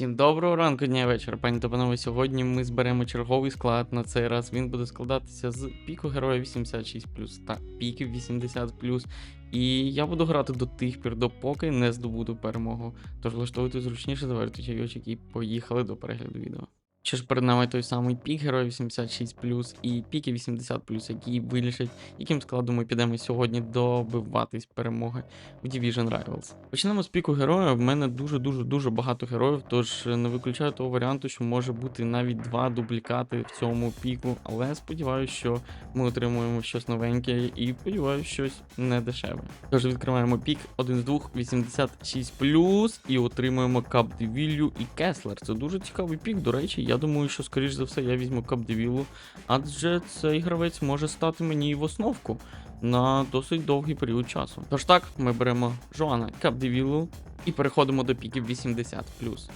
Всім доброго ранку, дня вечора, пані та панове. Сьогодні ми зберемо черговий склад. На цей раз він буде складатися з піку героя 86 та піків 80 І я буду грати до тих пір, допоки не здобуду перемогу. Тож влаштовуйте зручніше, завертуйте очі і поїхали до перегляду відео. Що ж перед нами той самий пік героя 86 і піки 80 які вирішать, яким складом ми підемо сьогодні добиватись перемоги в Division Rivals. Почнемо з піку героя. В мене дуже дуже багато героїв, тож не виключаю того варіанту, що може бути навіть два дублікати в цьому піку. Але сподіваюся, що ми отримуємо щось новеньке і сподіваюся, щось не дешеве. Тож відкриваємо пік 1 з 2, 86 і отримуємо Капдевіллю і Кеслер. Це дуже цікавий пік. До речі, я думаю, що скоріш за все я візьму Капдевілу, адже цей гравець може стати мені в основку на досить довгий період часу. Тож так, ми беремо Жоана Капдевілу і переходимо до піків 80.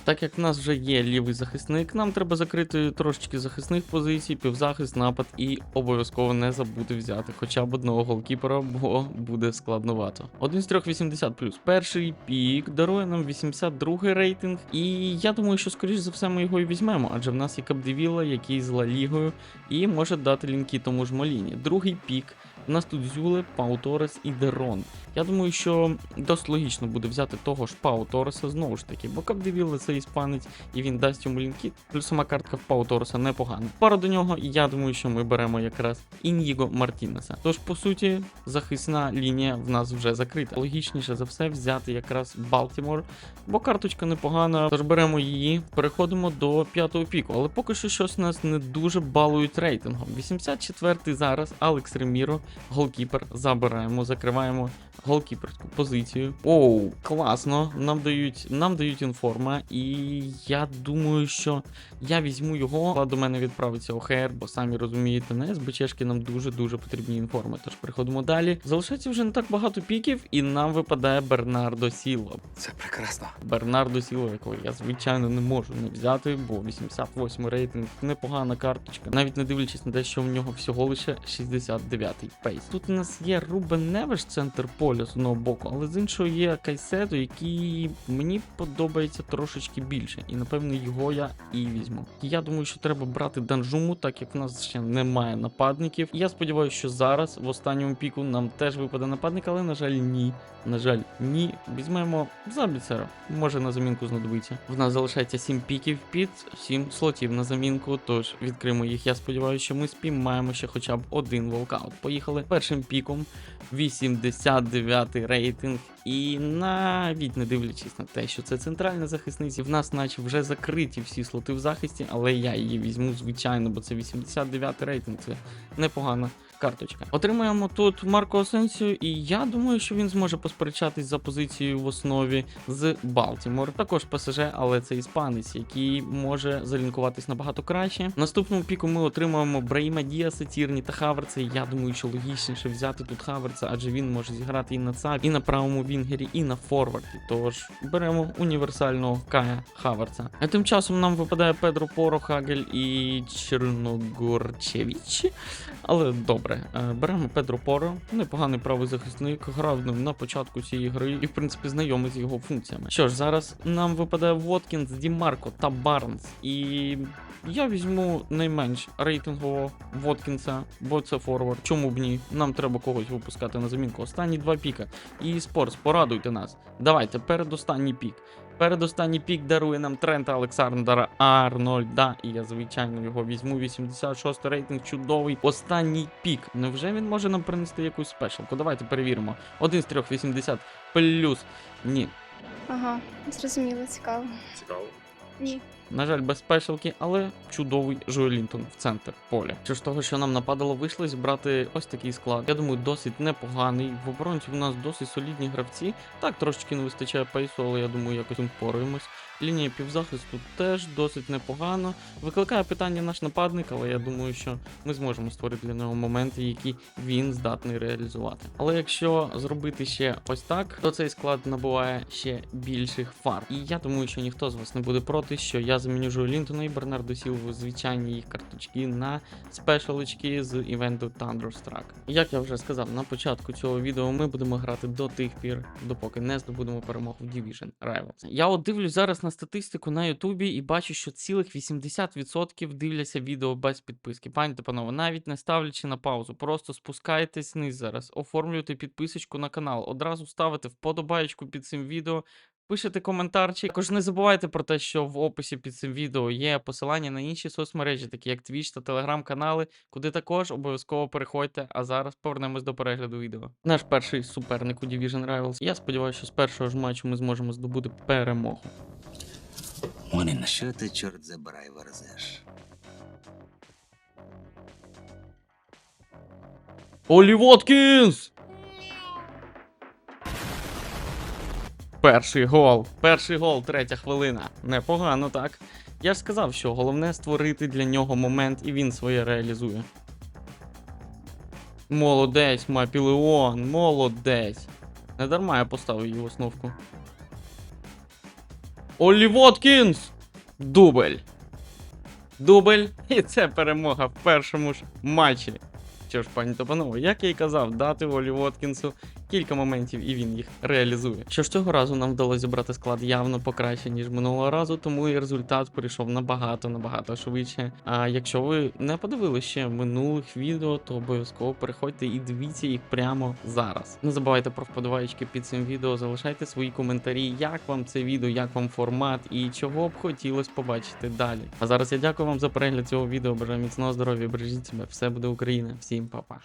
Так як в нас вже є лівий захисник, нам треба закрити трошечки захисних позицій, півзахист, напад і обов'язково не забути взяти хоча б одного голкіпера, бо буде складновато. Один з трьох 80 Перший пік дарує нам 82 рейтинг, і я думаю, що скоріш за все ми його і візьмемо, адже в нас є Капдевіла, який з Ла Лігою, і може дати лінки тому ж Моліні. Другий пік. У нас тут Зюле, Пау Торес і Дерон. Я думаю, що досить логічно буде взяти того ж Пау Тореса знову ж таки, бо Капдевіле це іспанець і він дасть йому лінки. Плюс сама картка в Пау Тореса непогана. Пара до нього, і я думаю, що ми беремо якраз Ін'їго Мартінеса. Тож, по суті, захисна лінія в нас вже закрита. Логічніше за все взяти якраз Балтімор, бо карточка непогана. Тож беремо її, переходимо до п'ятого піку. Але поки що щось нас не дуже балують рейтингом. 84-й зараз Алекс Реміро, голкіпер. Забираємо, закриваємо голкіперську позицію. Оу, класно. Нам дають нам дають інформа, і я думаю, що я візьму його, а до мене відправиться ОХР, бо самі розумієте, на СБЧшки нам дуже-дуже потрібні інформи. Тож переходимо далі. Залишається вже не так багато піків, і нам випадає Бернардо Сіло. Це прекрасно. Бернардо Сіло, якого я звичайно не можу не взяти, бо 88 рейтинг непогана карточка. Навіть не дивлячись на те, що в нього всього лише 69-й пейс. Тут у нас є Рубен Невеш, центр поля з одного боку, але з іншого є Кайсето, який мені подобається трошечки більше. І напевно його я і візьму. Я думаю, що треба брати Данжуму, так як в нас ще немає нападників. Я сподіваюся, що зараз в останньому піку нам теж випаде нападник, але на жаль, ні. На жаль, ні. Візьмемо Забіцера. Може на замінку знадобиться. В нас залишається 7 піків під 7 слотів на замінку. Тож відкриємо їх. Я сподіваюся, що ми спіймаємо ще хоча б один волкаут. Поїхали першим піком. 89 рейтинг. І навіть не дивлячись на те, що це центральна захисниця, в нас, наче вже закриті всі слоти в захисті, але я її візьму, звичайно, бо це 89 рейтинг. Це непогана карточка. Отримуємо тут Марко Асенсію, і я думаю, що він зможе посперечатись за позицією в основі з Балтімор. Також ПСЖ, але це іспанець, який може залінкуватись набагато краще. Наступному піку ми отримуємо Брейма Діаса, Тірні та Хаверца. Я думаю, що логічніше взяти тут Хаверца, адже він може зіграти і на ЦАП, і на правому Вінгері, і на форварді. Тож беремо універсального Кая Хаверца. А тим часом нам випадає Педро Поро, Хагель і Чорногорчевич. Але добре, е, беремо Педро Поро, непоганий правий захисник, грав ним на початку цієї гри і, в принципі, знайомий з його функціями. Що ж, зараз нам випадає Воткінс, Дімарко та Барнс. І я візьму найменш рейтингового Воткінса, бо це форвард. Чому б ні? Нам треба когось випускати на замінку. Останні два піка. І спортс, порадуйте нас. Давайте, передостанній пік. Передостанній пік дарує нам Трента Олександра Арнольда. І я, звичайно, його візьму. 86 рейтинг, чудовий. Останній пік. Невже він може нам принести якусь спешалку? Давайте перевіримо. Один з трьох 80 плюс. Ні. Ага, зрозуміло, цікаво. Цікаво. Ні. На жаль, без спешалки, але чудовий Жуелінтон в центр поля. Що ж того, що нам нападало, вийшло зібрати ось такий склад. Я думаю, досить непоганий. В оборонці у нас досить солідні гравці. Так, трошечки не вистачає пейсу, але я думаю, якось впораємось. Лінія півзахисту теж досить непогано. Викликає питання наш нападник, але я думаю, що ми зможемо створити для нього моменти, які він здатний реалізувати. Але якщо зробити ще ось так, то цей склад набуває ще більших фар. І я думаю, що ніхто з вас не буде проти, що я заміню Жо Лінтона і Бернардо Сілву звичайні їх карточки на спешалочки з івенту Thunderstruck. Як я вже сказав на початку цього відео, ми будемо грати до тих пір, допоки не здобудемо перемогу в Division Rivals. Я от дивлюсь зараз на статистику на Ютубі і бачу, що цілих 80% дивляться відео без підписки. Пані та панове, навіть не ставлячи на паузу, просто спускайтесь вниз зараз, оформлюйте підписочку на канал, одразу ставите вподобаєчку під цим відео. Пишете коментарчик. Також не забувайте про те, що в описі під цим відео є посилання на інші соцмережі, такі як Twitch та телеграм-канали, куди також обов'язково переходьте. А зараз повернемось до перегляду відео. Наш перший суперник у Division Rivals. Я сподіваюся, що з першого ж матчу ми зможемо здобути перемогу. Вони що ти, чорт забирай, верзеш? Олі Воткінс! Перший гол. Перший гол, третя хвилина. Непогано, так. Я ж сказав, що головне створити для нього момент, і він своє реалізує. Молодець, Мапілеон, молодець. Не дарма я поставив її в основку. Олі Воткінс! Дубль. Дубль. І це перемога в першому ж матчі. Що ж, пані та панове, як я й казав, дати Олі Воткінсу кілька моментів і він їх реалізує. Що ж цього разу нам вдалося зібрати склад явно покраще, ніж минулого разу, тому і результат прийшов набагато набагато швидше. А якщо ви не подивилися ще минулих відео, то обов'язково переходьте і дивіться їх прямо зараз. Не забувайте про вподобайки під цим відео, залишайте свої коментарі, як вам це відео, як вам формат і чого б хотілося побачити далі. А зараз я дякую вам за перегляд цього відео. Бажаю міцного здоров'я, бережіть себе, все буде Україна. Всім па-па.